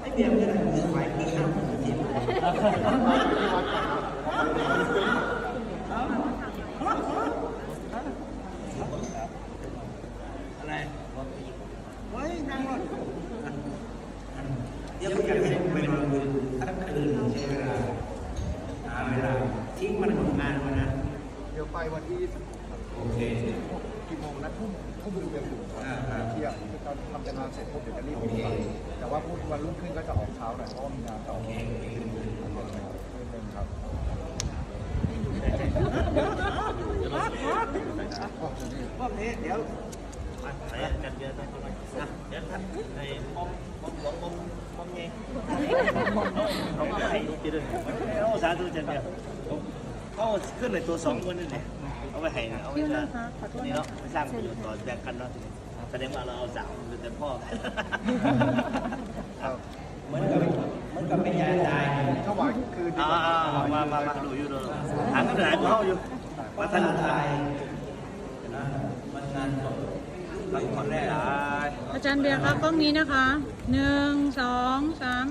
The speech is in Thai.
ไอ้เบียร์ไม่ได้เงินไว้ที่ห้าหมื่นจริงอะไรเฮ้ยนั่งรถเดี๋ยวอยากให้ไปนอนคืนทั้งคืนใช้เวลาหาเวลาทิ้งมันทำงานมานะ เดี๋ยวไปวันที่26ครับโอเคกี่โมงนะทุ่ม ทุ่มเรียนอยู่เที่ยงตอนทำงานเสร็จปุ๊บเดี๋ยวจะรีบไปแต่ว่าพูดวันรุ่งขึ้นก็จะออกเช้าหน่อยเพราะว่ามีงานต่ออเครับพวกนี้เดี๋ยวไหนกันเดือนนะนะเดี๋ยวท่านในมอมมอมหลวงมอมมอมเงี้ยเขาไปจีดือนเอาสาธุจันเดียวเขาขึ้นในตัวสองคนนี่แหละ เอาไปให้เอาไปสร้างนี่เนาะไปสร้างประโยชน์ต่อแบ่งกันเนาะแสดงว่าเราเอาสาวหรือแต่พ่อครับเหมือนกับเหมือนกับเป็นยาตายถวายคือดีอ่ากว่ามามามาดูอยู่ดูถามคำถามเขาอยู่มาท่านตายนะมันงานศพบางคนแรกได้อาจารย์เบียร์ครับกล้องนี้นะคะหนึ่งสองสาม